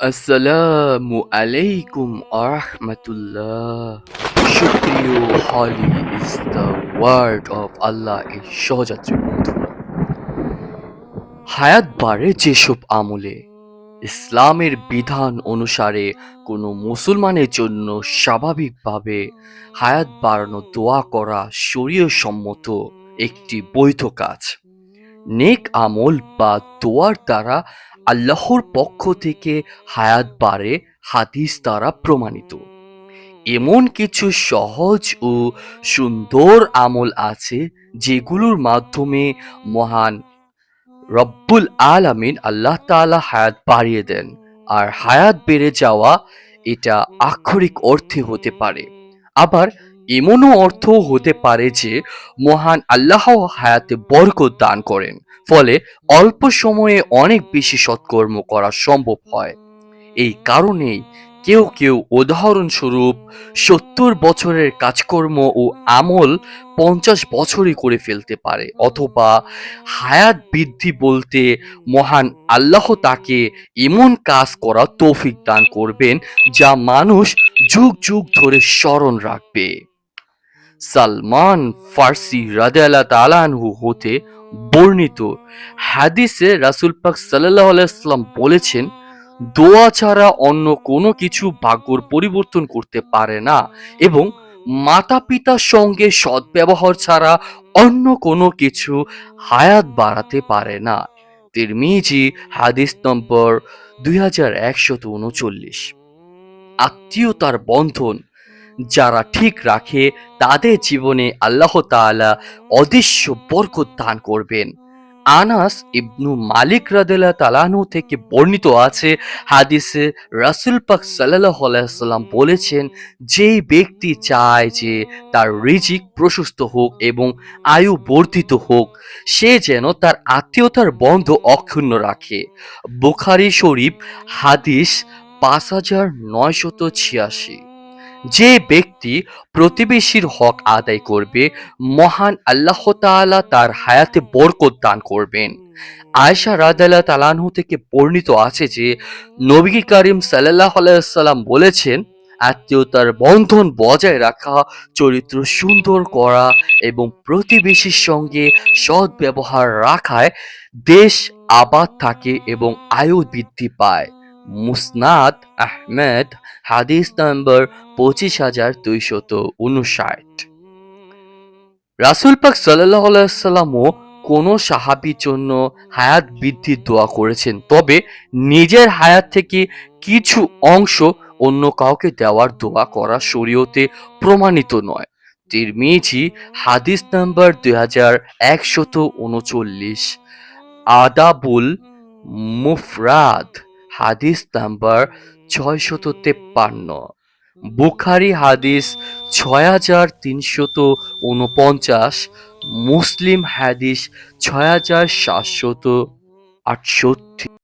আসসালামু আলাইকুম আরহামাতুল্লাহ সুপ্রিয় holy is the word of Allah এর সহযাত্রী বন্ধুরা হায়াত বাড়ে যেসব আমলে, ইসলামের বিধান অনুসারে কোনো মুসলমানের জন্য স্বাভাবিকভাবে হায়াত বাড়ানো দোয়া করা শরীয় সম্মত একটি বৈধ কাজ। নেক আমল বা দোয়ার দ্বারা আল্লাহর পক্ষ থেকে হায়াত বাড়ে হাদিস দ্বারা প্রমাণিত। এমন কিছু সহজ ও সুন্দর আমল আছে যেগুলোর মাধ্যমে মহান রব্বুল আলামিন আল্লাহ তাআলা হায়াত বাড়িয়ে দেন আর হায়াত বেড়ে যাওয়া এটা আক্ষরিক অর্থে হতে পারে। আবার এমনও অর্থ হতে পারে যে মহান আল্লাহ হায়াতে বরকত দান করেন, ফলে অল্প সময়ে অনেক বেশি সৎকর্ম করা সম্ভব হয়। এই কারণেই কেউ কেউ উদাহরণস্বরূপ সত্তর বছরের কাজকর্ম ও আমল পঞ্চাশ বছরই করে ফেলতে পারে, অথবা হায়াত বৃদ্ধি বলতে মহান আল্লাহ তাকে এমন কাজ করা তৌফিক দান করবেন যা মানুষ যুগ যুগ ধরে স্মরণ রাখবে। সালমান ফার্সি রাদিয়াল্লাহ তালানহু হতে বর্ণিত। হাদিসে রাসুল পাক সাল্লাহ আলাইসাল্লাম বলেছেন, দোয়া ছাড়া অন্য কোনো কিছু ভাগ্যর পরিবর্তন করতে পারে না এবং মাতা পিতার সঙ্গে সদ্ব্যবহার ছাড়া অন্য কোনো কিছু হায়াত বাড়াতে পারে না। তিরমিজি, হাদিস নম্বর দুই হাজার একশত উনচল্লিশ। আত্মীয়তার বন্ধন যারা ঠিক রাখে, তাদের জীবনে আল্লাহ তাআলা অদৃশ্য বরকত দান করবেন। আনাস ইবনু মালিক রাদেলা তালানু থেকে বর্ণিত আছে হাদিসে রাসুল পাক সাল্লাহ আলাইসাল্লাম বলেছেন, যেই ব্যক্তি চায় যে তার রিজিক প্রশস্ত হোক এবং আয়ু বর্ধিত হোক, সে যেন তার আত্মীয়তার বন্ধ অক্ষুণ্ণ রাখে। বুখারি শরীফ, হাদিস পাঁচ হাজার নয়শত ছিয়াশি। যে ব্যক্তি প্রতিবেশীর হক আদায় করবে, মহান আল্লাহ তাআলা তার হায়াতে বরকত দান করবেন। আয়েশা রাদাল্লাহ তালানহু থেকে বর্ণিত আছে যে, নবী করিম সাল্লাহ আলাইসাল্লাম বলেছেন, আত্মীয়তার বন্ধন বজায় রাখা, চরিত্র সুন্দর করা এবং প্রতিবেশীর সঙ্গে সৎ ব্যবহার রাখায় দেশ আবাদ থাকে এবং আয়ু বৃদ্ধি পায়। মুসনাদ আহমেদ হাদিস নম্বর পঁচিশ হাজার দুইশত উনষাট। রাসুল পাক সাল্লাহ সাল্লামও কোনো সাহাবির জন্য হায়াত বৃদ্ধির দোয়া করেছেন, তবে নিজের হায়াত থেকে কিছু অংশ অন্য কাউকে দেওয়ার দোয়া করা শরীয়তে প্রমাণিত নয়। তিরমিজি হাদিস নাম্বার দুই হাজার একশত উনচল্লিশ। আদাবুল মুফরাদ হাদিস নাম্বার ছয়শত তেপ্পান্ন। বুখারি হাদিস ছয় হাজার তিনশত উনপঞ্চাশ। মুসলিম হাদিস ছয় হাজার সাতশত আটষট্টি।